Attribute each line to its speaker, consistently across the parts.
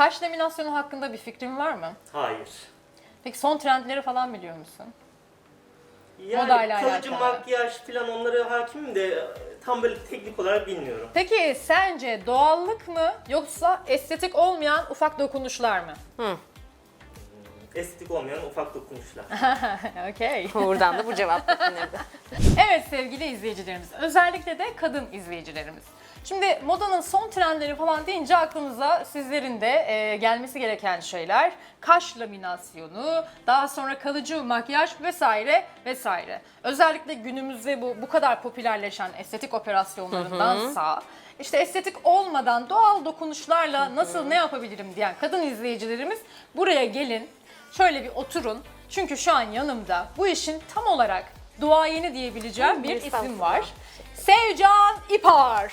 Speaker 1: Kaş laminasyonu hakkında bir fikrin var mı?
Speaker 2: Hayır.
Speaker 1: Peki son trendleri falan biliyor musun?
Speaker 2: Yani
Speaker 1: Modayla
Speaker 2: kalıcı
Speaker 1: alakalı.
Speaker 2: makyaj falan onlara hakimim de e, tam böyle teknik olarak bilmiyorum.
Speaker 1: Peki sence doğallık mı yoksa estetik olmayan ufak dokunuşlar mı?
Speaker 2: Estetik olmayan ufak dokunuşlar.
Speaker 1: Okey.
Speaker 3: Buradan da bu cevap.
Speaker 1: Evet sevgili izleyicilerimiz, özellikle de kadın izleyicilerimiz. Şimdi modanın son trendleri falan deyince aklımıza sizlerin de e, gelmesi gereken şeyler kaş laminasyonu, daha sonra kalıcı makyaj vesaire vesaire. Özellikle günümüzde bu bu kadar popülerleşen estetik operasyonlarındansa işte estetik olmadan doğal dokunuşlarla nasıl ne yapabilirim diyen kadın izleyicilerimiz buraya gelin. Şöyle bir oturun. Çünkü şu an yanımda bu işin tam olarak duayeni diyebileceğim bir isim var. Sevcan İpar.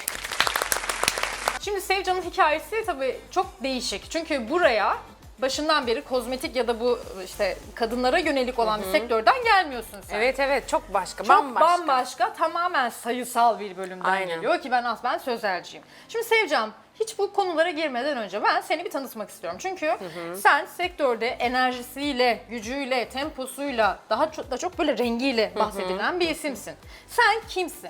Speaker 1: Şimdi Sevcan'ın hikayesi tabii çok değişik. Çünkü buraya başından beri kozmetik ya da bu işte kadınlara yönelik olan bir sektörden gelmiyorsun sen.
Speaker 3: Evet evet çok başka,
Speaker 1: Çok
Speaker 3: bambaşka.
Speaker 1: bambaşka. tamamen sayısal bir bölümden
Speaker 3: Aynen.
Speaker 1: geliyor ki ben aslen sözelciyim. Şimdi Sevcan, hiç bu konulara girmeden önce ben seni bir tanıtmak istiyorum. Çünkü sen sektörde enerjisiyle, gücüyle, temposuyla, daha çok, da çok böyle rengiyle bahsedilen bir isimsin. Sen kimsin?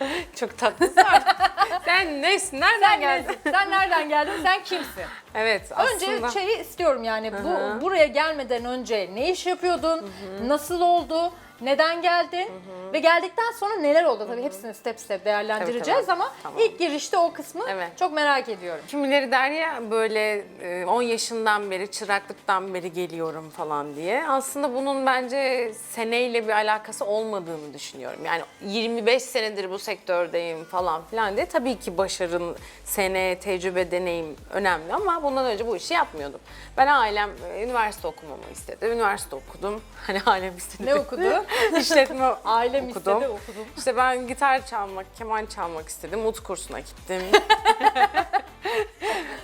Speaker 3: Çok tatlısın. Sen nesin? Nereden
Speaker 1: Sen
Speaker 3: geldin?
Speaker 1: nesin? Sen nereden geldin? Sen kimsin?
Speaker 3: Evet aslında.
Speaker 1: Önce şeyi istiyorum yani bu buraya gelmeden önce ne iş yapıyordun? Nasıl oldu? Neden geldin? Ve geldikten sonra neler oldu? Tabii hepsini step step değerlendireceğiz
Speaker 3: Tabii,
Speaker 1: ama
Speaker 3: tamam.
Speaker 1: ilk girişte o kısmı
Speaker 3: Evet.
Speaker 1: çok merak ediyorum.
Speaker 3: Kimileri der ya böyle e, 10 yaşından beri, çıraklıktan beri geliyorum falan diye. Aslında bunun bence seneyle bir alakası olmadığını düşünüyorum. Yani 25 senedir bu sektördeyim falan filan diye. Tabii ki başarın, sene, tecrübe, deneyim önemli ama bundan önce bu işi yapmıyordum. Ben ailem e, üniversite okumamı istedi. Üniversite okudum. Hani ailem istedi.
Speaker 1: Ne okudu?
Speaker 3: İşletme
Speaker 1: Ailem
Speaker 3: okudum.
Speaker 1: istedi okudum.
Speaker 3: İşte ben gitar çalmak, keman çalmak istedim. Ut kursuna gittim.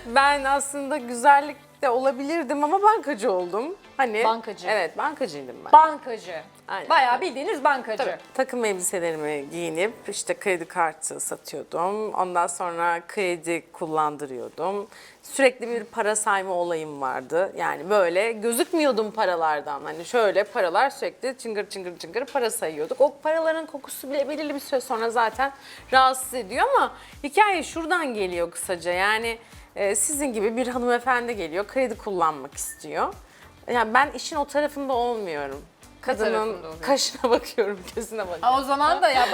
Speaker 3: ben aslında güzellik de olabilirdim ama bankacı oldum. Hani
Speaker 1: Bankacı.
Speaker 3: Evet, bankacıydım ben.
Speaker 1: Bankacı.
Speaker 3: Aynen.
Speaker 1: Bayağı bildiğiniz bankacı.
Speaker 3: Tabii. Takım elbiselerimi giyinip işte kredi kartı satıyordum. Ondan sonra kredi kullandırıyordum. Sürekli bir para sayma olayım vardı. Yani böyle gözükmüyordum paralardan. Hani şöyle paralar sürekli çıngır çıngır çıngır para sayıyorduk. O paraların kokusu bile belirli bir süre sonra zaten rahatsız ediyor ama hikaye şuradan geliyor kısaca. Yani e, sizin gibi bir hanımefendi geliyor kredi kullanmak istiyor. Yani ben işin o tarafında olmuyorum. Kadının
Speaker 1: oluyor?
Speaker 3: kaşına bakıyorum, gözüne bakıyorum.
Speaker 1: Ha, o zaman da ya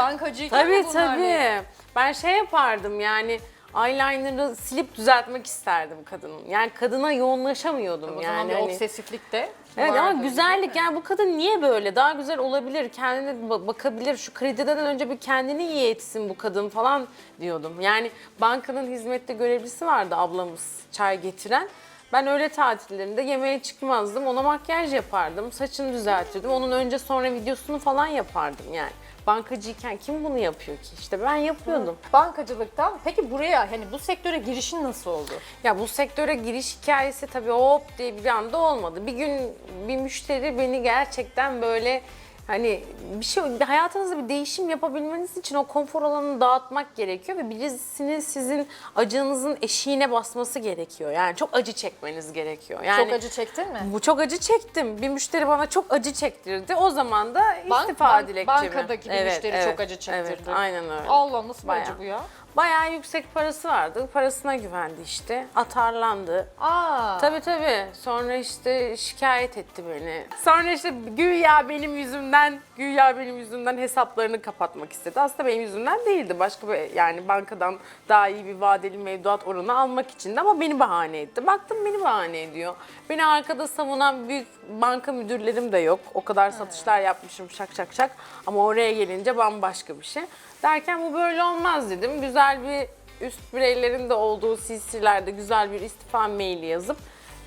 Speaker 3: Tabii
Speaker 1: de bunlar değil.
Speaker 3: tabii. Ben şey yapardım yani eyeliner'ı silip düzeltmek isterdim kadının. Yani kadına yoğunlaşamıyordum
Speaker 1: O
Speaker 3: yani.
Speaker 1: zaman bir
Speaker 3: hani.
Speaker 1: obsesiflik de
Speaker 3: Evet ama
Speaker 1: vardı,
Speaker 3: güzellik
Speaker 1: değil mi?
Speaker 3: yani bu kadın niye böyle? Daha güzel olabilir, kendine ba- bakabilir. Şu krediden önce bir kendini iyi etsin bu kadın falan diyordum. Yani bankanın hizmette görevlisi vardı ablamız çay getiren. Ben öğle tatillerinde yemeğe çıkmazdım. Ona makyaj yapardım. Saçını düzeltirdim. Onun önce sonra videosunu falan yapardım yani. Bankacıyken kim bunu yapıyor ki? İşte ben yapıyordum.
Speaker 1: Bankacılıktan peki buraya hani bu sektöre girişin nasıl oldu?
Speaker 3: Ya bu sektöre giriş hikayesi tabii hop diye bir anda olmadı. Bir gün bir müşteri beni gerçekten böyle hani bir şey hayatınızda bir değişim yapabilmeniz için o konfor alanını dağıtmak gerekiyor ve birisinin sizin acınızın eşiğine basması gerekiyor. Yani çok acı çekmeniz gerekiyor. Yani
Speaker 1: Çok acı çektin mi?
Speaker 3: bu çok acı çektim. Bir müşteri bana çok acı çektirdi. O zaman da
Speaker 1: Bank-
Speaker 3: istifa
Speaker 1: bank-
Speaker 3: dilekçemi.
Speaker 1: bankadaki bir müşteri çok acı çektirdi.
Speaker 3: Evet, aynen öyle.
Speaker 1: Allah nasıl bir
Speaker 3: Bayağı.
Speaker 1: acı bu ya?
Speaker 3: Bayağı yüksek parası vardı. Parasına güvendi işte. Atarlandı.
Speaker 1: Aa.
Speaker 3: Tabii tabii. Sonra işte şikayet etti beni. Sonra işte güya benim yüzümden, güya benim yüzümden hesaplarını kapatmak istedi. Aslında benim yüzümden değildi. Başka bir yani bankadan daha iyi bir vadeli mevduat oranı almak için de ama beni bahane etti. Baktım beni bahane ediyor. Beni arkada savunan büyük banka müdürlerim de yok. O kadar satışlar yapmışım şak şak şak. Ama oraya gelince bambaşka bir şey. Derken bu böyle olmaz dedim. Güzel bir üst bireylerin de olduğu CC'lerde güzel bir istifa maili yazıp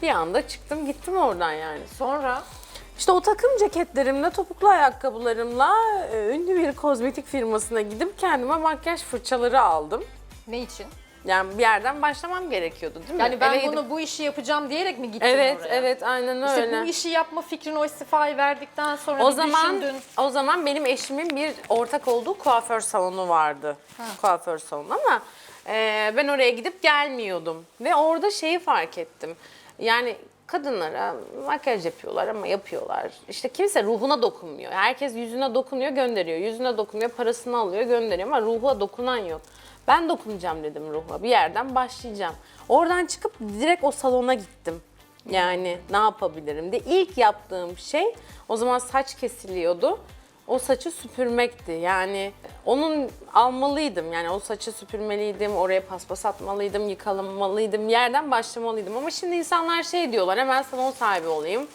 Speaker 3: bir anda çıktım gittim oradan yani.
Speaker 1: Sonra
Speaker 3: İşte o takım ceketlerimle, topuklu ayakkabılarımla e, ünlü bir kozmetik firmasına gidip kendime makyaj fırçaları aldım.
Speaker 1: ne için?
Speaker 3: Yani bir yerden başlamam gerekiyordu değil mi?
Speaker 1: Yani ben
Speaker 3: Eve gidip-
Speaker 1: bunu bu işi yapacağım diyerek mi gittin
Speaker 3: Evet,
Speaker 1: oraya?
Speaker 3: evet aynen
Speaker 1: İşte
Speaker 3: öyle.
Speaker 1: bu işi yapma fikrini o istifayı verdikten sonra
Speaker 3: O
Speaker 1: bir
Speaker 3: zaman
Speaker 1: düşündün.
Speaker 3: o zaman benim eşimin bir ortak olduğu kuaför salonu vardı. Kuaför salonu ama Ee, ben oraya gidip gelmiyordum. Ve orada şeyi fark ettim. Yani kadınlara makyaj yapıyorlar ama yapıyorlar. İşte kimse ruhuna dokunmuyor. Herkes yüzüne dokunuyor, gönderiyor. Yüzüne dokunuyor, parasını alıyor, gönderiyor ama ruha dokunan yok. Ben dokunacağım dedim ruha. Bir yerden başlayacağım. Oradan çıkıp direkt o salona gittim. Yani ne yapabilirim de ilk yaptığım şey o zaman saç kesiliyordu. O saçı süpürmekti. Yani onun almalıydım. Yani o saçı süpürmeliydim, oraya paspas atmalıydım, yıkalamalıydım, yerden başlamalıydım. Ama şimdi insanlar şey diyorlar, hemen salon sahibi olayım.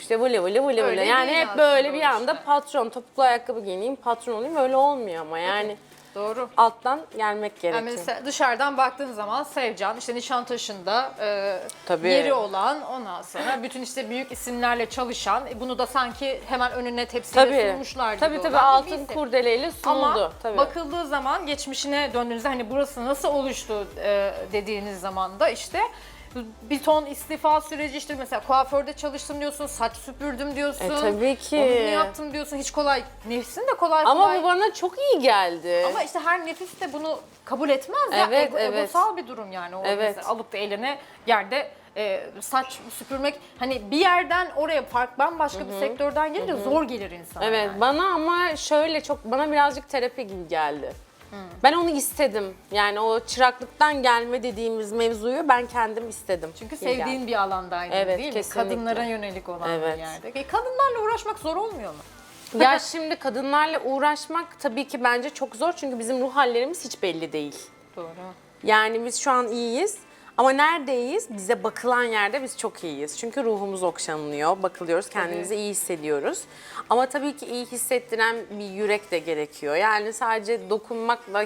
Speaker 3: İşte vılı vılı vılı
Speaker 1: Öyle
Speaker 3: vılı. Yani hep böyle bir anda patron, topuklu ayakkabı giyineyim, patron olayım. Öyle olmuyor ama yani
Speaker 1: Doğru.
Speaker 3: alttan gelmek
Speaker 1: Yani
Speaker 3: gerekiyor.
Speaker 1: mesela dışarıdan baktığın zaman Sevcan işte Nişantaşı'nda e,
Speaker 3: Tabii.
Speaker 1: yeri olan ondan sonra bütün işte büyük isimlerle çalışan e, bunu da sanki hemen önüne tepsiyle
Speaker 3: Tabii.
Speaker 1: sunmuşlar gibi
Speaker 3: Tabii tabii
Speaker 1: olan bir
Speaker 3: altın
Speaker 1: isim.
Speaker 3: kurdeleyle sunuldu.
Speaker 1: Ama
Speaker 3: tabii.
Speaker 1: bakıldığı zaman geçmişine döndüğünüzde hani burası nasıl oluştu e, dediğiniz zaman da işte bir ton istifa süreci işte mesela kuaförde çalıştım diyorsun, saç süpürdüm diyorsun.
Speaker 3: E, tabii ki.
Speaker 1: Onu yaptım diyorsun. Hiç kolay. Nefsin de kolay
Speaker 3: Ama
Speaker 1: kolay.
Speaker 3: bu bana çok iyi geldi.
Speaker 1: Ama işte her nefis de bunu kabul etmez ya.
Speaker 3: Evet,
Speaker 1: Ego,
Speaker 3: evet.
Speaker 1: Egosal bir durum yani. O
Speaker 3: Evet.
Speaker 1: mesela alıp da eline yerde e, saç süpürmek hani bir yerden oraya fark bambaşka bir sektörden gelince zor gelir insana.
Speaker 3: Evet
Speaker 1: yani.
Speaker 3: bana ama şöyle çok bana birazcık terapi gibi geldi. Ben onu istedim. Yani o çıraklıktan gelme dediğimiz mevzuyu ben kendim istedim.
Speaker 1: Çünkü
Speaker 3: İyi geldi.
Speaker 1: sevdiğin bir alandaydı
Speaker 3: Evet,
Speaker 1: değil mi?
Speaker 3: kesinlikle.
Speaker 1: Kadınlara yönelik olan
Speaker 3: Evet.
Speaker 1: bir yerde. E, kadınlarla uğraşmak zor olmuyor mu?
Speaker 3: Ya şimdi kadınlarla uğraşmak tabii ki bence çok zor çünkü bizim ruh hallerimiz hiç belli değil.
Speaker 1: Doğru.
Speaker 3: Yani biz şu an iyiyiz ama neredeyiz? Bize bakılan yerde biz çok iyiyiz. Çünkü ruhumuz okşanılıyor, bakılıyoruz, kendimizi iyi hissediyoruz. Ama tabii ki iyi hissettiren bir yürek de gerekiyor. Yani sadece dokunmakla,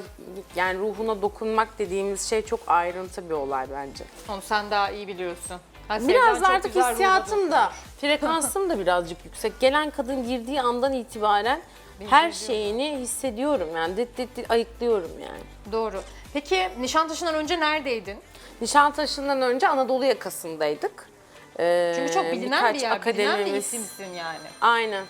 Speaker 3: yani ruhuna dokunmak dediğimiz şey çok ayrıntı bir olay bence.
Speaker 1: Onu sen daha iyi biliyorsun. Ha,
Speaker 3: Biraz da
Speaker 1: çok
Speaker 3: artık
Speaker 1: güzel
Speaker 3: hissiyatım da, frekansım da birazcık yüksek. Gelen kadın girdiği andan itibaren her şeyini hissediyorum yani. Dit dit dit ayıklıyorum yani.
Speaker 1: Doğru. Peki Nişantaşı'ndan önce neredeydin?
Speaker 3: Nişantaşı'ndan önce Anadolu yakasındaydık. Ee,
Speaker 1: Çünkü çok bilinen
Speaker 3: birkaç
Speaker 1: bir yer, bilinen bir
Speaker 3: akademimiz-
Speaker 1: isimsin yani.
Speaker 3: Aynen.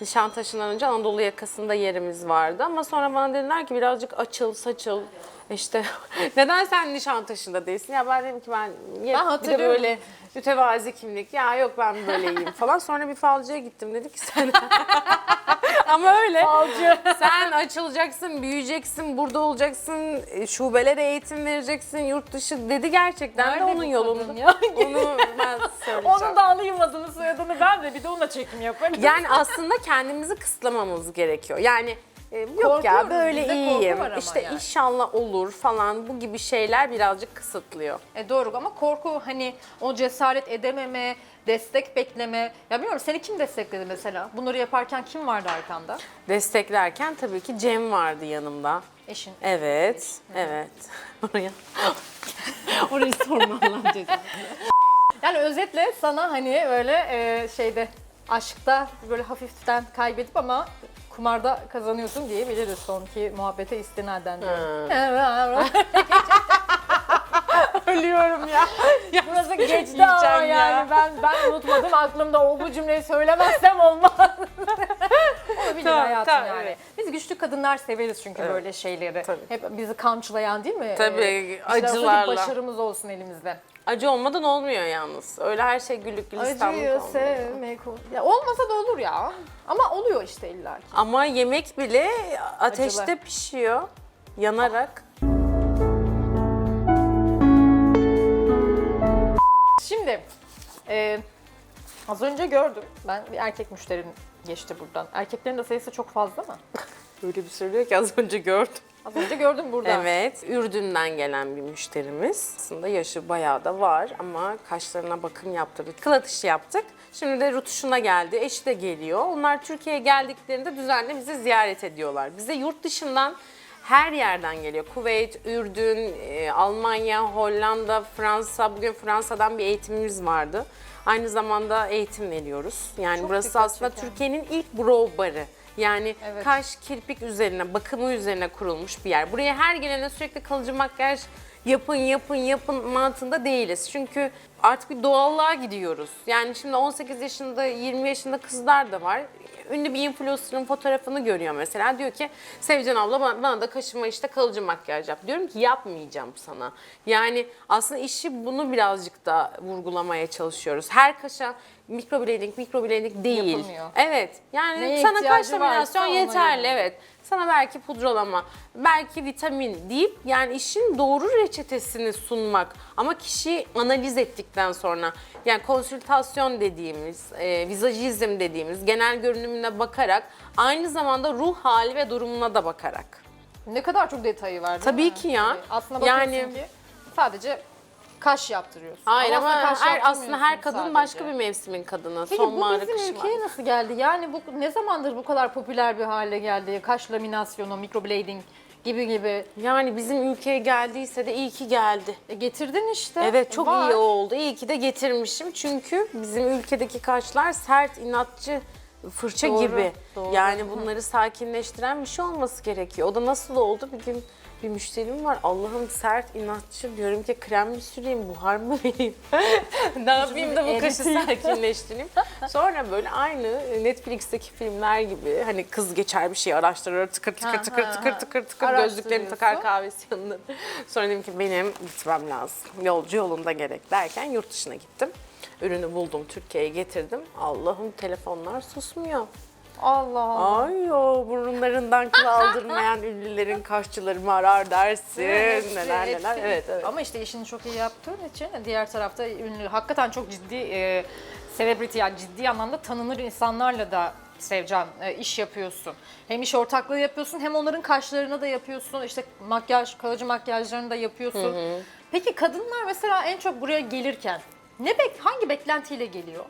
Speaker 3: Nişantaşı'ndan önce Anadolu yakasında yerimiz vardı ama sonra bana dediler ki birazcık açıl, saçıl. İşte neden sen Nişantaşı'nda değilsin? Ya ben dedim ki ben, bir de böyle mütevazi kimlik. Ya yok ben böyleyim falan. Sonra bir falcıya gittim dedi ki sen ama öyle.
Speaker 1: Falcı.
Speaker 3: Sen açılacaksın, büyüyeceksin, burada olacaksın, e, şubelere eğitim vereceksin, yurt dışı dedi gerçekten
Speaker 1: Nerede
Speaker 3: de onun yolunda.
Speaker 1: ya?
Speaker 3: Onu ben söyleyeceğim.
Speaker 1: Onun da alayım adını soyadını ben de bir de ona çekim yaparım.
Speaker 3: Yani aslında kendimizi kısıtlamamız gerekiyor. Yani e, yok ya böyle
Speaker 1: bizde korku
Speaker 3: iyiyim.
Speaker 1: var ama
Speaker 3: İşte
Speaker 1: yani.
Speaker 3: inşallah olur falan bu gibi şeyler birazcık kısıtlıyor.
Speaker 1: E doğru ama korku hani o cesaret edememe, destek bekleme. Ya bilmiyorum seni kim destekledi mesela? Bunları yaparken kim vardı arkanda?
Speaker 3: Desteklerken tabii ki Cem vardı yanımda.
Speaker 1: Eşin.
Speaker 3: Evet, evet. Oraya. Orayı sormam lazım.
Speaker 1: Yani özetle sana hani böyle e, şeyde aşkta böyle hafiften kaybedip ama kumarda kazanıyorsun diyebiliriz sonki muhabbete istinaden diyorum. Ölüyorum ya. Burası geçti ama yani ben ben unutmadım aklımda o bu cümleyi söylemezsem olmaz. Olabilir
Speaker 3: Tamam,
Speaker 1: hayatım
Speaker 3: tamam,
Speaker 1: yani.
Speaker 3: evet.
Speaker 1: Biz güçlü kadınlar severiz çünkü
Speaker 3: Evet.
Speaker 1: böyle şeyleri.
Speaker 3: Tabii.
Speaker 1: Hep bizi kamçılayan değil mi?
Speaker 3: Tabii,
Speaker 1: Ee, olsa bir
Speaker 3: acılarla.
Speaker 1: başarımız olsun elimizde.
Speaker 3: Acı olmadan olmuyor yalnız. Öyle her şey güllük gülistanlık
Speaker 1: Acıyı
Speaker 3: olmuyor.
Speaker 1: sevmek ya olmasa da olur ya. Ama oluyor işte illa ki.
Speaker 3: Ama yemek bile ateşte
Speaker 1: Acılı.
Speaker 3: pişiyor. Yanarak.
Speaker 1: Şimdi e, az önce gördüm. Ben bir erkek müşterim geçti buradan. Erkeklerin de sayısı çok fazla mı?
Speaker 3: Öyle bir söylüyor ki az önce gördüm.
Speaker 1: Az önce gördüm burada.
Speaker 3: Evet, Ürdün'den gelen bir müşterimiz. Aslında yaşı bayağı da var ama kaşlarına bakım yaptırdık. Kıl atışı yaptık. Şimdi de rutuşuna geldi, eşi de geliyor. Onlar Türkiye'ye geldiklerinde düzenli bizi ziyaret ediyorlar. Bize yurt dışından her yerden geliyor. Kuveyt, Ürdün, e, Almanya, Hollanda, Fransa. Bugün Fransa'dan bir eğitimimiz vardı. Aynı zamanda eğitim veriyoruz. Yani
Speaker 1: Çok
Speaker 3: burası aslında. Türkiye'nin ilk brow barı. Yani
Speaker 1: Evet.
Speaker 3: kaş, kirpik üzerine, bakımı üzerine kurulmuş bir yer. Buraya her gelene sürekli kalıcı makyaj yapın yapın yapın mantığında değiliz. Çünkü artık bir doğallığa gidiyoruz. Yani şimdi 18 yaşında 20 yaşında kızlar da var. Ünlü bir influencer'ın fotoğrafını görüyor mesela. Diyor ki Sevcan abla bana, bana da kaşıma işte kalıcı makyaj yap. Diyorum ki yapmayacağım sana. Yani aslında işi bunu birazcık da vurgulamaya çalışıyoruz. Her kaşa mikroblading, mikroblading değil.
Speaker 1: Yapılmıyor.
Speaker 3: Evet. Yani
Speaker 1: Neye
Speaker 3: sana
Speaker 1: ihtiyacı
Speaker 3: kaş laminasyon
Speaker 1: varsa ona
Speaker 3: yeterli.
Speaker 1: göre.
Speaker 3: Evet. Sana belki pudralama, belki vitamin deyip yani işin doğru reçetesini sunmak. Ama kişi analiz ettikten sonra yani konsültasyon dediğimiz, e, vizajizm dediğimiz genel görünümüne bakarak aynı zamanda ruh hali ve durumuna da bakarak.
Speaker 1: Ne kadar çok detayı var değil
Speaker 3: Tabii
Speaker 1: mi?
Speaker 3: ki ya.
Speaker 1: Aslında bakıyorsun
Speaker 3: Yani-
Speaker 1: ki sadece kaş yaptırıyorsun.
Speaker 3: Hayır ama,
Speaker 1: aslında
Speaker 3: her, aslında her
Speaker 1: yaptırmıyorsun
Speaker 3: kadın
Speaker 1: sadece.
Speaker 3: başka bir mevsimin kadını.
Speaker 1: Peki bu
Speaker 3: Sonbahar
Speaker 1: bizim
Speaker 3: kışı
Speaker 1: ülkeye
Speaker 3: var.
Speaker 1: nasıl geldi? Yani bu ne zamandır bu kadar popüler bir hale geldi? Kaş laminasyonu, microblading gibi gibi.
Speaker 3: Yani bizim ülkeye geldiyse de iyi ki geldi.
Speaker 1: E getirdin işte.
Speaker 3: Evet çok
Speaker 1: Var.
Speaker 3: iyi oldu. İyi ki de getirmişim. Çünkü bizim ülkedeki kaşlar sert, inatçı, fırça
Speaker 1: Doğru,
Speaker 3: gibi.
Speaker 1: doğru.
Speaker 3: Yani bunları sakinleştiren bir şey olması gerekiyor. O da nasıl oldu? Bir gün bir müşterim var. Allah'ım sert, inatçı. Diyorum ki krem mi süreyim, buhar mı vereyim? ne yapayım da bu kaşı sakinleştireyim? Sonra böyle aynı Netflix'teki filmler gibi hani kız geçer bir şey araştırır tıkır tıkır tıkır tıkır
Speaker 1: ha.
Speaker 3: tıkır tıkır gözlüklerini takar kahvesi yanında. Sonra dedim ki benim gitmem lazım. Yolcu yolunda gerek derken yurt dışına gittim. Ürünü buldum, Türkiye'ye getirdim. Allah'ım telefonlar susmuyor.
Speaker 1: Allah Allah.
Speaker 3: Ay o burunlarından kıl aldırmayan ünlülerin kaşçılarımı arar dersin.
Speaker 1: Hepsi-
Speaker 3: neler neler.
Speaker 1: hepsi-
Speaker 3: Evet evet.
Speaker 1: Ama işte işini çok iyi yaptığın için diğer tarafta ünlü, hakikaten çok ciddi e, celebrity yani ciddi anlamda tanınır insanlarla da Sevcan e, iş yapıyorsun. Hem iş ortaklığı yapıyorsun hem onların kaşlarına da yapıyorsun. İşte makyaj, kalıcı makyajlarını da yapıyorsun. Peki kadınlar mesela en çok buraya gelirken ne bek hangi beklentiyle geliyor?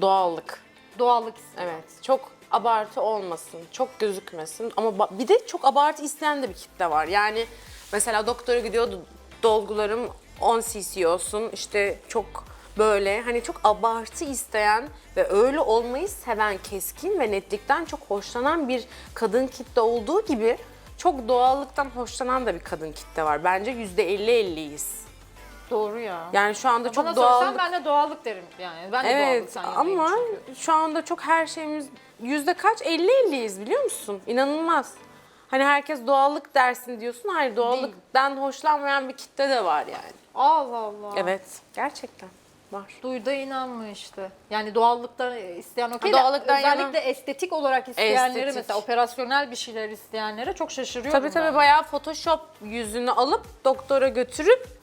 Speaker 3: Doğallık.
Speaker 1: Doğallık istiyor.
Speaker 3: Evet. Çok abartı olmasın, çok gözükmesin ama bir de çok abartı isteyen de bir kitle var. Yani mesela doktora gidiyor "Do- dolgularım 10 cc olsun işte çok böyle hani çok abartı isteyen ve öyle olmayı seven keskin ve netlikten çok hoşlanan bir kadın kitle olduğu gibi çok doğallıktan hoşlanan da bir kadın kitle var. Bence %50-50'yiz.
Speaker 1: Doğru ya.
Speaker 3: Yani şu anda çok
Speaker 1: Bana
Speaker 3: doğal
Speaker 1: sorsan ben de doğallık derim yani. Ben de
Speaker 3: Evet
Speaker 1: doğallıktan yanayım
Speaker 3: ama
Speaker 1: çünkü.
Speaker 3: şu anda çok her şeyimiz yüzde kaç? 50-50'yiz biliyor musun? İnanılmaz. Hani herkes doğallık dersin diyorsun. Hayır doğallıktan hoşlanmayan bir kitle de var yani.
Speaker 1: Allah Allah.
Speaker 3: Evet gerçekten var.
Speaker 1: Duyda inanma işte. Yani doğallıktan isteyen okey de
Speaker 3: Doğallıktan
Speaker 1: özellikle
Speaker 3: yana-
Speaker 1: estetik olarak isteyenleri
Speaker 3: Estetik.
Speaker 1: mesela operasyonel bir şeyler isteyenlere çok şaşırıyorum
Speaker 3: Tabii tabii
Speaker 1: ben.
Speaker 3: bayağı photoshop yüzünü alıp doktora götürüp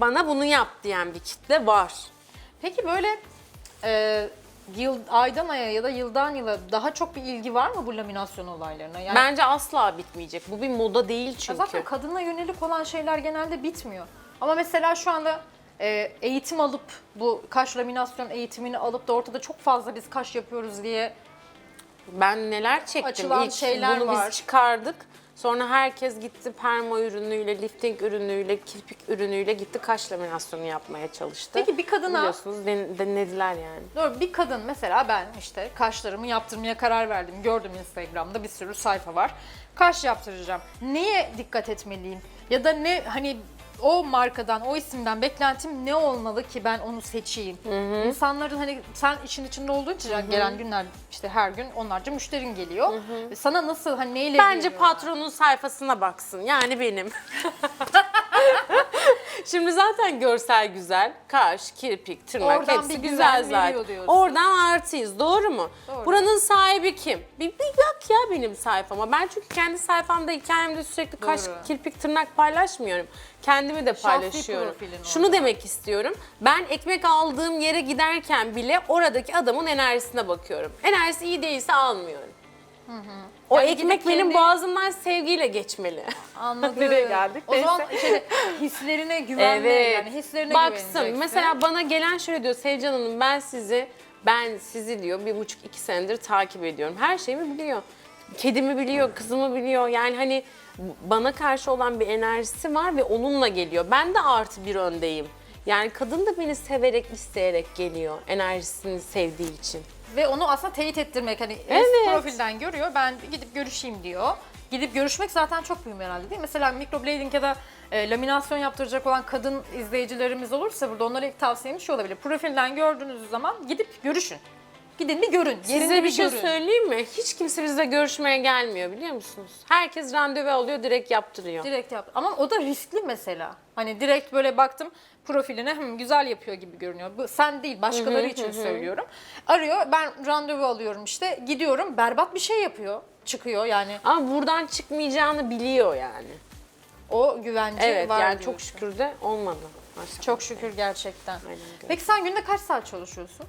Speaker 3: bana bunu yap diyen bir kitle var.
Speaker 1: Peki böyle e, yıl, aydan aya ya da yıldan yıla daha çok bir ilgi var mı bu laminasyon olaylarına? Yani
Speaker 3: Bence asla bitmeyecek. Bu bir moda değil çünkü.
Speaker 1: zaten kadına yönelik olan şeyler genelde bitmiyor. Ama mesela şu anda e, eğitim alıp bu kaş laminasyon eğitimini alıp da ortada çok fazla biz kaş yapıyoruz diye
Speaker 3: Ben neler çektim.
Speaker 1: Açılan
Speaker 3: İlk
Speaker 1: şeyler
Speaker 3: bunu
Speaker 1: var.
Speaker 3: biz çıkardık. Sonra herkes gitti perma ürünüyle, lifting ürünüyle, kirpik ürünüyle gitti kaş laminasyonu yapmaya çalıştı.
Speaker 1: Peki bir kadına
Speaker 3: Biliyorsunuz den- denediler yani.
Speaker 1: Doğru bir kadın mesela ben işte kaşlarımı yaptırmaya karar verdim. Gördüm Instagram'da bir sürü sayfa var. Kaş yaptıracağım. Neye dikkat etmeliyim? Ya da ne hani o markadan, o isimden beklentim ne olmalı ki ben onu seçeyim? İnsanların hani sen işin içinde olduğun için gelen günler işte her gün onlarca müşterin geliyor. Ve Sana nasıl hani neyle
Speaker 3: Bence
Speaker 1: geliyorlar?
Speaker 3: patronun sayfasına baksın. Yani benim. Şimdi zaten görsel güzel. Kaş, kirpik, tırnak
Speaker 1: Oradan
Speaker 3: hepsi
Speaker 1: bir
Speaker 3: güzel zaten.
Speaker 1: diyorsun.
Speaker 3: Oradan artıyız. Doğru mu?
Speaker 1: Doğru.
Speaker 3: Buranın sahibi kim? Bir, bir bak ya benim sayfama. Ben çünkü kendi sayfamda hikayemde sürekli kaş,
Speaker 1: Doğru.
Speaker 3: kirpik, tırnak paylaşmıyorum. Kendimi de paylaşıyorum.
Speaker 1: profilin
Speaker 3: Şunu
Speaker 1: orada.
Speaker 3: demek istiyorum. Ben ekmek aldığım yere giderken bile oradaki adamın enerjisine bakıyorum. Enerjisi iyi değilse almıyorum. O
Speaker 1: Yani
Speaker 3: ekmek
Speaker 1: gidip
Speaker 3: benim
Speaker 1: kendi-
Speaker 3: boğazımdan sevgiyle geçmeli.
Speaker 1: Anladım.
Speaker 3: Nereye geldik?
Speaker 1: O zaman şey, hislerine güvenme yani hislerine
Speaker 3: Baksın.
Speaker 1: güveneceksin.
Speaker 3: Mesela bana gelen şöyle diyor Sevcan Hanım ben sizi ben sizi diyor bir buçuk iki senedir takip ediyorum. Her şeyimi biliyor. Kedimi biliyor, kızımı biliyor. Yani hani bana karşı olan bir enerjisi var ve onunla geliyor. Ben de artı bir öndeyim. Yani kadın da beni severek, isteyerek geliyor. Enerjisini sevdiği için.
Speaker 1: Ve onu aslında teyit ettirmek hani
Speaker 3: Evet.
Speaker 1: profilden görüyor. Ben gidip görüşeyim diyor. Gidip görüşmek zaten çok mühim herhalde değil mi? Mesela microblading ya da e, laminasyon yaptıracak olan kadın izleyicilerimiz olursa burada onlara ilk tavsiyem şu olabilir. Profilden gördüğünüz zaman gidip görüşün. Gidin bir görün.
Speaker 3: Size bir şey
Speaker 1: görün.
Speaker 3: söyleyeyim mi? Hiç kimse bizle görüşmeye gelmiyor biliyor musunuz? Herkes randevu alıyor, direkt yaptırıyor.
Speaker 1: Direkt yap. Ama o da riskli mesela. Hani direkt böyle baktım profiline "Hı, güzel yapıyor gibi görünüyor. Bu sen değil başkaları için söylüyorum. Arıyor ben randevu alıyorum işte gidiyorum berbat bir şey yapıyor. Çıkıyor yani
Speaker 3: Ama buradan çıkmayacağını biliyor yani.
Speaker 1: o güvence
Speaker 3: Evet
Speaker 1: var
Speaker 3: yani
Speaker 1: diyorsun.
Speaker 3: çok şükür de olmadı. Maşallah.
Speaker 1: Çok şükür gerçekten.
Speaker 3: Aynen öyle.
Speaker 1: Peki sen günde kaç saat çalışıyorsun?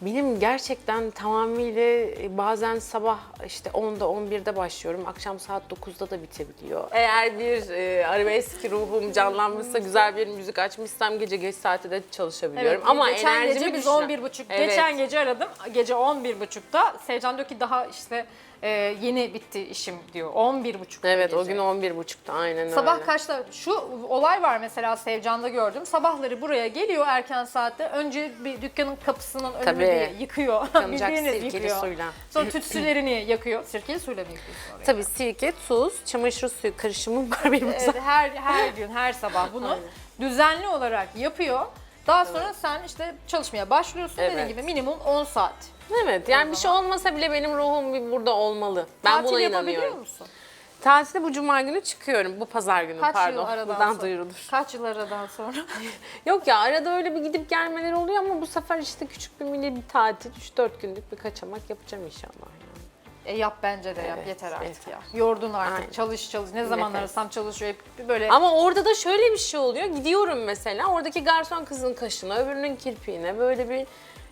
Speaker 3: Benim gerçekten tamamıyla e, bazen sabah işte 10'da 11'de başlıyorum. Akşam saat 9'da da bitebiliyor. Eğer bir e, arabesk ruhum canlanmışsa güzel bir müzik açmışsam gece geç saatte de çalışabiliyorum. Ama
Speaker 1: geçen
Speaker 3: enerjimi
Speaker 1: gece biz
Speaker 3: düşüren-
Speaker 1: 11 buçuk.
Speaker 3: Evet.
Speaker 1: Geçen gece aradım. Gece 11 buçukta. Sevcan diyor ki daha işte e, yeni bitti işim diyor. 11 buçuk.
Speaker 3: Evet o gün 11.30'da aynen
Speaker 1: Sabah
Speaker 3: öyle.
Speaker 1: kaçta? Şu olay var mesela Sevcan'da gördüm. Sabahları buraya geliyor erken saatte. Önce bir dükkanın kapısının önünü
Speaker 3: Tabii.
Speaker 1: bir yıkıyor.
Speaker 3: Yıkanacak
Speaker 1: Bildiğiniz
Speaker 3: sirkeli
Speaker 1: yıkıyor.
Speaker 3: suyla.
Speaker 1: Sonra tütsülerini yakıyor. Sirkeli suyla mı yıkıyorsun oraya?
Speaker 3: Tabii sirke, tuz, çamaşır suyu karışımı var benim
Speaker 1: Evet, her her gün, her sabah bunu düzenli olarak yapıyor. Daha sonra sen işte çalışmaya başlıyorsun. Dediğim
Speaker 3: Evet.
Speaker 1: gibi minimum 10 saat.
Speaker 3: Evet yani bir şey olmasa bile benim ruhum bir burada olmalı. Ben
Speaker 1: Tatil
Speaker 3: buna
Speaker 1: yapabiliyor
Speaker 3: inanıyorum.
Speaker 1: musun?
Speaker 3: Tatilde bu cuma günü çıkıyorum. Bu pazar günü
Speaker 1: Kaç
Speaker 3: pardon.
Speaker 1: yıl aradan
Speaker 3: Buradan
Speaker 1: sonra?
Speaker 3: duyurulur.
Speaker 1: Kaç yıl aradan sonra?
Speaker 3: Yok ya arada öyle bir gidip gelmeler oluyor ama bu sefer işte küçük bir mini bir tatil. 3-4 günlük bir kaçamak yapacağım inşallah. Yani.
Speaker 1: E yap bence de yap
Speaker 3: Evet,
Speaker 1: yeter artık
Speaker 3: yeter.
Speaker 1: ya. Yordun artık.
Speaker 3: Aynen.
Speaker 1: Çalış çalış. Ne zaman
Speaker 3: Nefes.
Speaker 1: arasam çalışıyor. Hep böyle
Speaker 3: Ama orada da şöyle bir şey oluyor. Gidiyorum mesela oradaki garson kızın kaşına, öbürünün kirpiğine böyle bir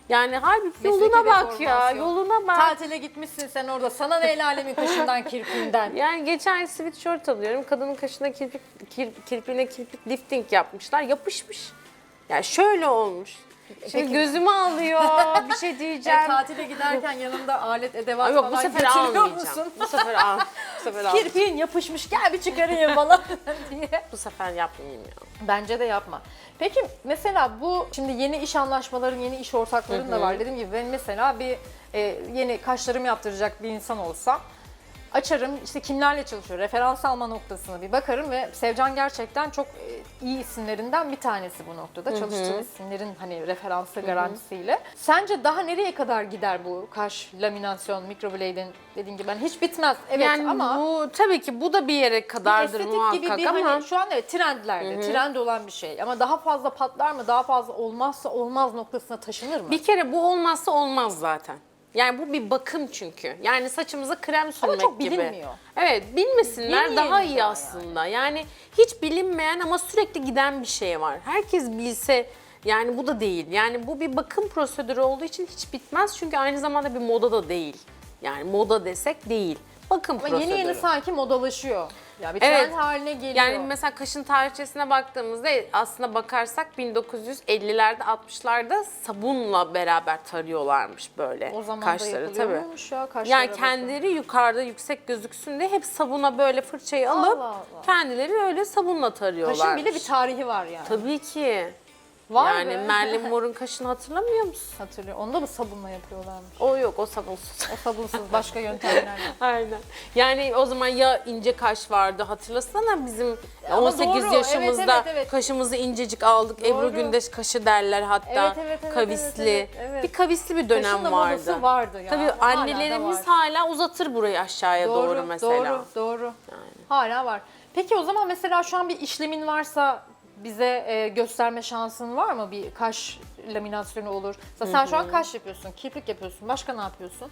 Speaker 3: yani halbuki
Speaker 1: Mesleki
Speaker 3: yoluna bak ya, yoluna bak.
Speaker 1: tatile gitmişsin sen orada. Sana ne el alemin kaşından kirpiğinden.
Speaker 3: Yani geçen sweatshirt alıyorum. Kadının kaşına kirpik, kir, kirpiğine kirpik lifting yapmışlar. Yapışmış. Yani şöyle olmuş. Şimdi
Speaker 1: Peki.
Speaker 3: gözümü alıyor. bir şey
Speaker 1: E,
Speaker 3: diyeceğim.
Speaker 1: tatile giderken yanında alet edevat
Speaker 3: Ay yok bu
Speaker 1: falan
Speaker 3: sefer
Speaker 1: götürüyor
Speaker 3: almayacağım.
Speaker 1: musun?
Speaker 3: Bu sefer al. Sefer.
Speaker 1: Kirpiğin yapışmış gel bir çıkarayım falan diye.
Speaker 3: Bu sefer yapmayayım ya.
Speaker 1: Bence de yapma. Peki mesela bu şimdi yeni iş anlaşmaların, yeni iş ortakların da var. Dediğim gibi ben mesela bir e, yeni kaşlarımı yaptıracak bir insan olsam açarım işte kimlerle çalışıyor referans alma noktasına bir bakarım ve Sevcan gerçekten çok e, iyi isimlerinden bir tanesi bu noktada. Çalıştığım isimlerin hani referansı garantisiyle. Sence daha nereye kadar gider bu kaş laminasyon, mikroblade'in dediğin gibi ben hiç bitmez. Evet
Speaker 3: yani
Speaker 1: ama
Speaker 3: bu tabii ki bu da bir yere kadardır
Speaker 1: estetik
Speaker 3: muhakkak
Speaker 1: gibi bir
Speaker 3: ama
Speaker 1: hani şu an evet trendlerde, trend olan bir şey. Ama daha fazla patlar mı, daha fazla olmazsa olmaz noktasına taşınır mı?
Speaker 3: bir kere bu olmazsa olmaz zaten. Yani bu bir bakım çünkü. Yani saçımıza krem sürmek
Speaker 1: çok
Speaker 3: gibi.
Speaker 1: bilinmiyor.
Speaker 3: Evet bilmesinler
Speaker 1: Yeni
Speaker 3: daha iyi
Speaker 1: daha
Speaker 3: aslında. Yani. hiç bilinmeyen ama sürekli giden bir şey var. Herkes bilse yani bu da değil. Yani bu bir bakım prosedürü olduğu için hiç bitmez. Çünkü aynı zamanda bir moda da değil. Yani moda desek değil. Bakım
Speaker 1: Ama
Speaker 3: prosedürü.
Speaker 1: yeni yeni sanki modalaşıyor. Ya bir
Speaker 3: Evet.
Speaker 1: trend haline geliyor.
Speaker 3: Yani mesela kaşın tarihçesine baktığımızda aslında bakarsak 1950'lerde 60'larda sabunla beraber tarıyorlarmış böyle
Speaker 1: o zaman da
Speaker 3: kaşları tabii.
Speaker 1: ya kaşlara
Speaker 3: Yani
Speaker 1: bakın.
Speaker 3: kendileri yukarıda yüksek gözüksün diye hep sabuna böyle fırçayı alıp
Speaker 1: Allah Allah.
Speaker 3: kendileri öyle sabunla tarıyorlar.
Speaker 1: Kaşın bile bir tarihi var yani.
Speaker 3: Tabii ki.
Speaker 1: Var
Speaker 3: yani
Speaker 1: be.
Speaker 3: Marilyn Monroe'un kaşını hatırlamıyor musun?
Speaker 1: Hatırlıyor. Onu da mı sabunla yapıyorlarmış?
Speaker 3: O yok o sabunsuz.
Speaker 1: O sabunsuz başka yöntemlerle.
Speaker 3: Aynen. Yani o zaman ya ince kaş vardı hatırlasana bizim
Speaker 1: Ama
Speaker 3: 18
Speaker 1: doğru, evet,
Speaker 3: yaşımızda
Speaker 1: evet, evet.
Speaker 3: kaşımızı incecik aldık. Ebru
Speaker 1: Doğru.
Speaker 3: Gündeş kaşı derler hatta.
Speaker 1: Evet, evet, evet,
Speaker 3: kavisli.
Speaker 1: evet, evet, evet.
Speaker 3: Bir kavisli bir dönem
Speaker 1: Kaşın
Speaker 3: vardı.
Speaker 1: modası vardı ya.
Speaker 3: Tabii
Speaker 1: Hala
Speaker 3: annelerimiz
Speaker 1: var.
Speaker 3: hala uzatır burayı aşağıya doğru, mesela.
Speaker 1: Doğru, doğru. Hala var. Peki o zaman mesela şu an bir işlemin varsa bize e, gösterme şansın var mı? Bir kaş laminasyonu olur. Mesela sen şu an kaş yapıyorsun, kirpik yapıyorsun. Başka ne yapıyorsun?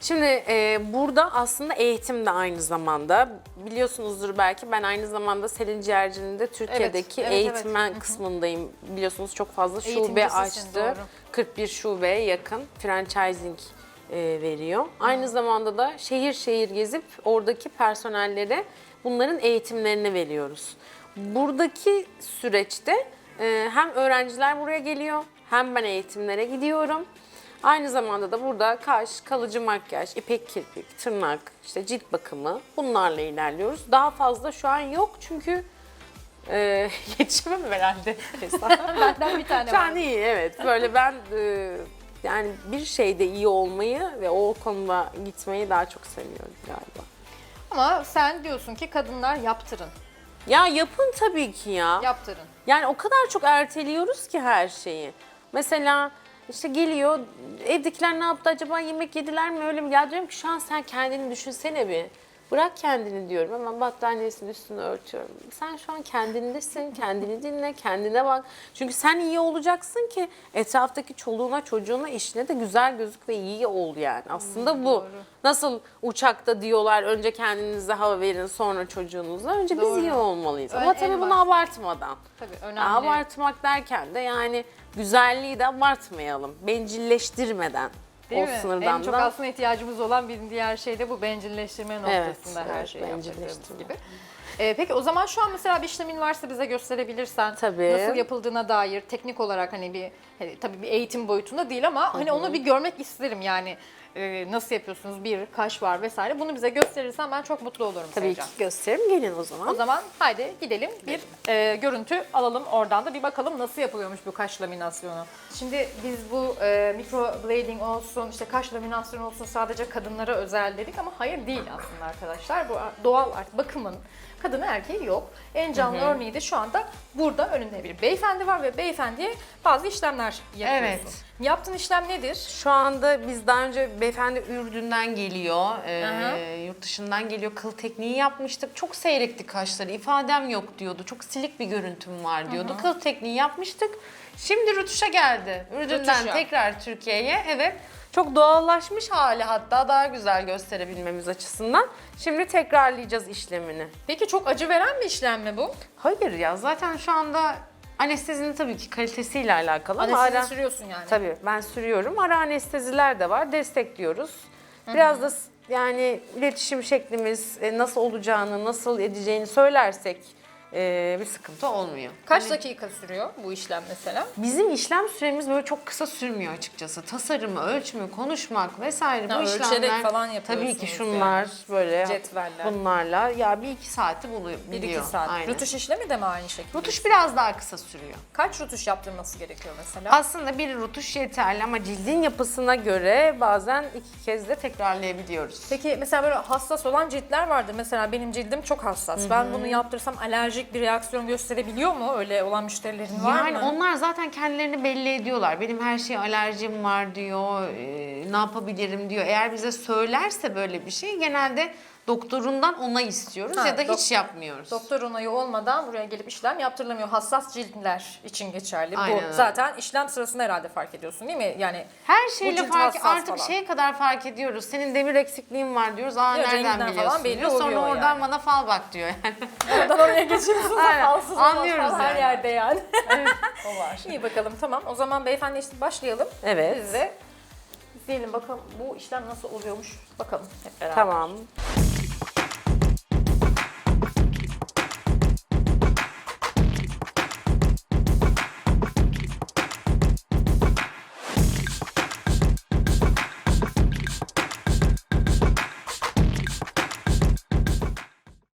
Speaker 3: Şimdi e, burada aslında eğitim de aynı zamanda. Biliyorsunuzdur belki ben aynı zamanda Selin Ciğerci'nin de Türkiye'deki
Speaker 1: evet, evet.
Speaker 3: eğitmen kısmındayım. Biliyorsunuz çok fazla şube
Speaker 1: Eğitimcisisin,
Speaker 3: açtı.
Speaker 1: doğru.
Speaker 3: 41 şubeye yakın franchising e, veriyor. Aynı zamanda da şehir şehir gezip oradaki personellere bunların eğitimlerini veriyoruz. Buradaki süreçte e, hem öğrenciler buraya geliyor hem ben eğitimlere gidiyorum. Aynı zamanda da burada kaş, kalıcı makyaj, ipek kirpik, tırnak, işte cilt bakımı bunlarla ilerliyoruz. Daha fazla şu an yok çünkü e, yetişemem herhalde.
Speaker 1: Benden bir tane
Speaker 3: şu
Speaker 1: var.
Speaker 3: an iyi evet. Böyle ben e, yani bir şeyde iyi olmayı ve o konuda gitmeyi daha çok seviyorum galiba.
Speaker 1: Ama sen diyorsun ki kadınlar yaptırın.
Speaker 3: Ya yapın tabii ki ya.
Speaker 1: Yaptırın.
Speaker 3: Yani o kadar çok erteliyoruz ki her şeyi. Mesela işte geliyor, evdekiler ne yaptı acaba yemek yediler mi öyle mi? Ya diyorum ki şu an sen kendini düşünsene bir. Bırak kendini diyorum hemen battaniyesinin üstünü örtüyorum. Sen şu an kendindesin, kendini dinle, kendine bak. Çünkü sen iyi olacaksın ki etraftaki çoluğuna, çocuğuna, işine de güzel gözük ve iyi ol yani. Aslında bu. Nasıl uçakta diyorlar önce kendinize hava verin sonra çocuğunuza. Önce
Speaker 1: Doğru.
Speaker 3: biz iyi olmalıyız.
Speaker 1: Ön-
Speaker 3: Ama tabii bunu abartmadan.
Speaker 1: Tabii önemli.
Speaker 3: Abartmak derken de yani güzelliği de abartmayalım. Bencilleştirmeden.
Speaker 1: Değil
Speaker 3: o
Speaker 1: mi?
Speaker 3: sınırdan
Speaker 1: En çok
Speaker 3: da.
Speaker 1: aslında ihtiyacımız olan bir diğer şey de bu bencilleştirme
Speaker 3: Evet,
Speaker 1: noktasında her
Speaker 3: evet,
Speaker 1: şeyi
Speaker 3: bencilleştirme.
Speaker 1: gibi. Ee, peki o zaman şu an mesela bir işlemin varsa bize gösterebilirsen
Speaker 3: Tabii.
Speaker 1: nasıl yapıldığına dair teknik olarak hani bir hani tabii bir eğitim boyutunda değil ama hani onu bir görmek isterim yani Ee, nasıl yapıyorsunuz bir kaş var vesaire bunu bize gösterirsen ben çok mutlu olurum
Speaker 3: Tabii ki
Speaker 1: Sevcan.
Speaker 3: gösterim gelin o zaman.
Speaker 1: O zaman haydi gidelim bir e, görüntü alalım oradan da bir bakalım nasıl yapılıyormuş bu kaş laminasyonu. Şimdi biz bu e, microblading olsun işte kaş laminasyonu olsun sadece kadınlara özel dedik ama hayır değil aslında arkadaşlar. Bu doğal artık bakımın kadını erkeği yok. En canlı örneği de şu anda burada önünde bir beyefendi var ve beyefendiye bazı işlemler yapıyorsun.
Speaker 3: Evet.
Speaker 1: Yaptığın işlem nedir?
Speaker 3: Şu anda biz daha önce beyefendi Ürdün'den geliyor, e, yurt dışından geliyor. Kıl tekniği yapmıştık. Çok seyrekti kaşları, ifadem yok diyordu. Çok silik bir görüntüm var diyordu. Kıl tekniği yapmıştık. Şimdi rutuşa geldi. Ürdün'den
Speaker 1: Rötuşa.
Speaker 3: tekrar Türkiye'ye. Evet. Çok doğallaşmış hali hatta daha güzel gösterebilmemiz açısından. Şimdi tekrarlayacağız işlemini.
Speaker 1: Peki çok acı veren bir işlem mi bu?
Speaker 3: Hayır ya zaten şu anda anestezinin tabii ki kalitesiyle alakalı ama
Speaker 1: Anestezi
Speaker 3: ara-
Speaker 1: sürüyorsun yani.
Speaker 3: Tabii ben sürüyorum. Ara anesteziler de var. Destekliyoruz. Biraz da s- yani iletişim şeklimiz e, nasıl olacağını, nasıl edeceğini söylersek e, bir sıkıntı olmuyor.
Speaker 1: Kaç
Speaker 3: Hani
Speaker 1: dakika sürüyor bu işlem mesela?
Speaker 3: Bizim işlem süremiz böyle çok kısa sürmüyor açıkçası. Tasarımı, ölçümü, konuşmak vesaire
Speaker 1: Ha,
Speaker 3: bu
Speaker 1: ölçerek
Speaker 3: işlemler
Speaker 1: falan
Speaker 3: tabii
Speaker 1: yapıyorsunuz
Speaker 3: ki şunlar böyle
Speaker 1: Cetveller.
Speaker 3: bunlarla ya bir iki saati buluyor.
Speaker 1: 1-2
Speaker 3: biliyor.
Speaker 1: saat.
Speaker 3: Aynen.
Speaker 1: Rutuş işlemi de mi aynı şekilde?
Speaker 3: Rutuş biraz daha kısa sürüyor.
Speaker 1: Kaç rutuş yaptırması gerekiyor mesela?
Speaker 3: Aslında bir rutuş yeterli ama cildin yapısına göre bazen iki kez de tekrarlayabiliyoruz.
Speaker 1: Peki mesela böyle hassas olan ciltler vardır. Mesela benim cildim çok hassas. Ben bunu yaptırsam alerjik bir reaksiyon gösterebiliyor mu? Öyle olan müşterilerin var
Speaker 3: Yani
Speaker 1: mı?
Speaker 3: onlar zaten kendilerini belli ediyorlar. Benim her şeye alerjim var diyor, e, ne yapabilirim diyor. Eğer bize söylerse böyle bir şey genelde doktorundan onay istiyoruz
Speaker 1: Ha,
Speaker 3: ya da
Speaker 1: dok-
Speaker 3: hiç yapmıyoruz.
Speaker 1: Doktor onayı olmadan buraya gelip işlem yaptırılamıyor. Hassas ciltler için geçerli.
Speaker 3: Aynen
Speaker 1: Bu zaten işlem sırasında herhalde fark ediyorsun değil mi? Yani
Speaker 3: Her şeyle
Speaker 1: cilt
Speaker 3: fark
Speaker 1: hassas
Speaker 3: artık
Speaker 1: falan.
Speaker 3: şeye kadar fark ediyoruz. Senin demir eksikliğin var diyoruz. Aa
Speaker 1: Ya
Speaker 3: nereden
Speaker 1: renginden
Speaker 3: biliyorsun
Speaker 1: falan belli
Speaker 3: diyor. Sonra
Speaker 1: oluyor
Speaker 3: oradan
Speaker 1: yani.
Speaker 3: bana fal bak diyor yani.
Speaker 1: oradan oraya geçiyorsun.
Speaker 3: Aynen.
Speaker 1: Falsız
Speaker 3: Anlıyoruz
Speaker 1: falan her
Speaker 3: yani.
Speaker 1: yerde yani.
Speaker 3: o var.
Speaker 1: İyi bakalım tamam. O zaman beyefendi işte başlayalım.
Speaker 3: Evet.
Speaker 1: Biz de izleyelim bakalım bu işlem nasıl oluyormuş. Bakalım hep beraber.
Speaker 3: Tamam.